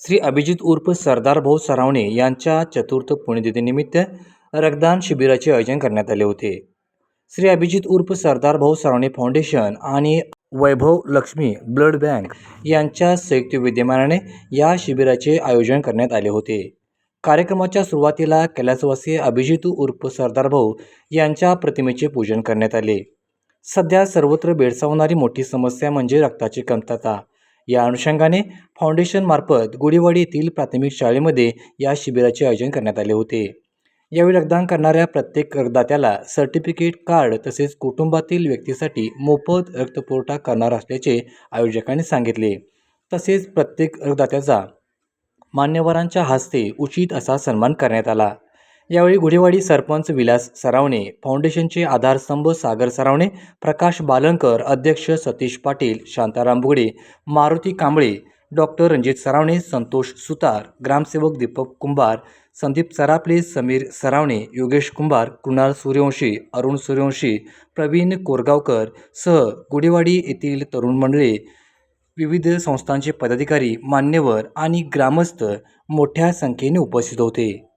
श्री अभिजित उर्फ सरदार भाऊ सरावणे यांच्या चतुर्थ पुण्यतिथीनिमित्त रक्तदान शिबिराचे आयोजन करण्यात आले होते. श्री अभिजित उर्फ सरदार भाऊ सरावणे फाउंडेशन आणि वैभव लक्ष्मी ब्लड बँक यांच्या संयुक्त विद्यमानाने या शिबिराचे आयोजन करण्यात आले होते. कार्यक्रमाच्या सुरुवातीला कैलासवासी अभिजित उर्फ सरदार भाऊ यांच्या प्रतिमेचे पूजन करण्यात आले. सध्या सर्वत्र भेडसावणारी मोठी समस्या म्हणजे रक्ताची कमतरता. या अनुषंगाने फाउंडेशनमार्फत गुढीवाडी येथील प्राथमिक शाळेमध्ये या शिबिराचे आयोजन करण्यात आले होते. यावेळी रक्तदान करणाऱ्या प्रत्येक रक्तदात्याला सर्टिफिकेट कार्ड तसेच कुटुंबातील व्यक्तीसाठी मोफत रक्तपुरवठा करणार असल्याचे आयोजकांनी सांगितले. तसेच प्रत्येक रक्तदात्याचा मान्यवरांच्या हस्ते उचित असा सन्मान करण्यात आला. यावेळी गुढीवाडी सरपंच विलास सरावणे फाउंडेशनचे आधारस्तंभ सागर सरावणे प्रकाश बालनकर अध्यक्ष सतीश पाटील शांताराम बुगडे मारुती कांबळे डॉक्टर रणजित सरावणे संतोष सुतार ग्रामसेवक दीपक कुंभार संदीप सरापले समीर सरावणे योगेश कुंभार कृणाल सूर्यवंशी अरुण सूर्यवंशी प्रवीण कोरगावकर सह गुढीवाडी येथील तरुण मंडळे विविध संस्थांचे पदाधिकारी मान्यवर आणि ग्रामस्थ मोठ्या संख्येने उपस्थित होते.